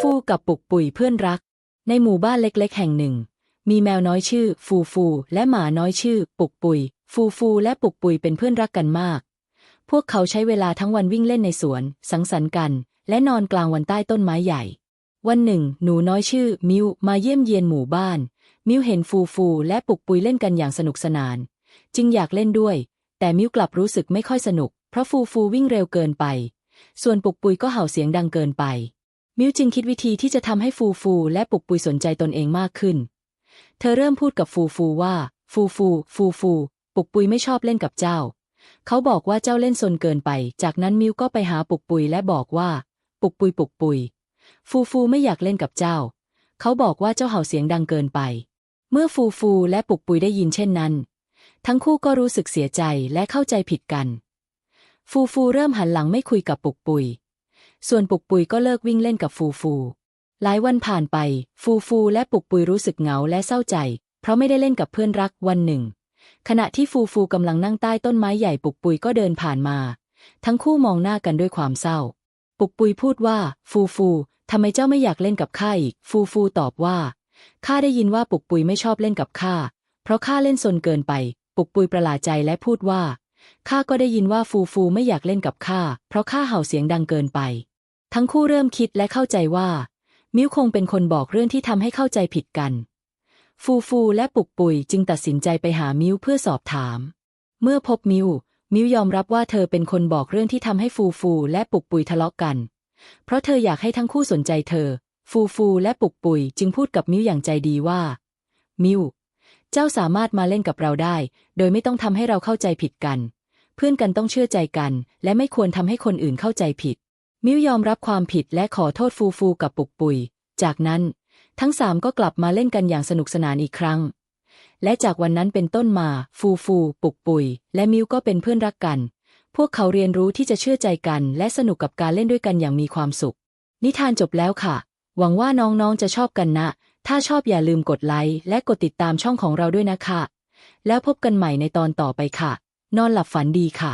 ฟูกับปุกปุ๋ยเพื่อนรัก ในหมู่บ้านเล็กๆ แห่งหนึ่ง มีแมวน้อยชื่อ ฟูฟู และหมาน้อยชื่อ ปุกปุย ฟูฟูและปุกปุยเป็นเพื่อนรักกันมาก พวกเขาใช้เวลาทั้งวันวิ่งเล่นในสวน สังสรรค์กัน และนอนกลางวันใต้ต้นไม้ใหญ่ วันหนึ่ง หนูน้อยชื่อ มิวมาเยี่ยมเยียนหมู่บ้าน มิวเห็นฟูฟูและปุกปุยเล่นกันอย่างสนุกสนาน จึงอยากเล่นด้วย แต่มิวกลับรู้สึกไม่ค่อยสนุก เพราะฟูฟูวิ่งเร็วเกินไป ส่วนปุกปุยก็เห่าเสียงดังเกินไป มิวจึงคิดวิธีที่จะทำให้ฟูฟูและปุกปุยสนใจตนเองมากขึ้น เธอเริ่มพูดกับฟูฟูว่า ฟูฟูฟูฟูปุกปุยไม่ชอบเล่นกับเจ้า เขาบอกว่าเจ้าเล่นซนเกินไป จากนั้นมิวก็ไปหาปุกปุยและบอกว่า ปุกปุยปุกปุย ฟูฟูไม่อยากเล่นกับเจ้า เขาบอกว่าเจ้าเห่าเสียงดังเกินไป เมื่อฟูฟูและปุกปุยได้ยินเช่นนั้น ทั้งคู่ก็รู้สึกเสียใจและเข้าใจผิดกัน ฟูฟูเริ่มหันหลังไม่คุยกับปุกปุย ส่วนปุกปุยก็เลิกวิ่งเล่นกับฟูฟู หลายวันผ่านไป ฟูฟูและปุกปุยรู้สึกเหงาและเศร้าใจ เพราะไม่ได้เล่นกับเพื่อนรักวันหนึ่ง ขณะที่ฟูฟูกำลังนั่งใต้ต้นไม้ใหญ่ปุกปุยก็เดินผ่านมา ทั้งคู่มองหน้ากันด้วยความเศร้า ปุกปุยพูดว่า ฟูฟูทำไมเจ้าไม่อยากเล่นกับข้าอีก ฟูฟูตอบว่าข้าได้ยินว่าปุกปุยไม่ชอบเล่นกับข้า เพราะข้าเล่นซนเกินไป ปุกปุยประหลาดใจและพูดว่า ข้าก็ได้ยินว่าฟูฟูไม่อยากเล่นกับข้า เพราะข้าเห่าเสียงดังเกินไป ทั้งคู่เริ่มคิดและเข้าใจว่า มิวคงเป็นคนบอกเรื่องที่ทำให้เข้าใจผิดกัน ฟูฟูและปุกปุยจึงตัดสินใจไปหามิวเพื่อสอบถาม เมื่อพบมิวมิวยอมรับว่าเธอเป็นคนบอกเรื่องที่ทำให้ฟูฟูและปุกปุยทะเลาะกัน เพราะเธออยากให้ทั้งคู่สนใจเธอ ฟูฟูและปุกปุยจึงพูดกับมิวอย่างใจดีว่า มิว เจ้าสามารถมาเล่นกับเราได้ โดยไม่ต้องทำให้เราเข้าใจผิดกัน เพื่อนกันต้องเชื่อใจกัน และไม่ควรทำให้คนอื่นเข้าใจผิด มิวยอมรับความผิดและขอโทษฟูฟูกับปุกปุย จากนั้น ทั้งสามก็กลับมาเล่นกันอย่างสนุกสนานอีกครั้ง และจากวันนั้นเป็นต้นมา ฟูฟู ปุกปุย และมิวก็เป็นเพื่อนรักกัน พวกเขาเรียนรู้ที่จะเชื่อใจกัน และสนุกกับการเล่นด้วยกันอย่างมีความสุข นิทานจบแล้วค่ะ หวังว่าน้องๆจะชอบกันนะ ถ้าชอบอย่าลืมกดไลค์และกดติดตามช่องของเราด้วยนะคะ แล้วพบกันใหม่ในตอนต่อไปค่ะ นอนหลับฝันดีค่ะ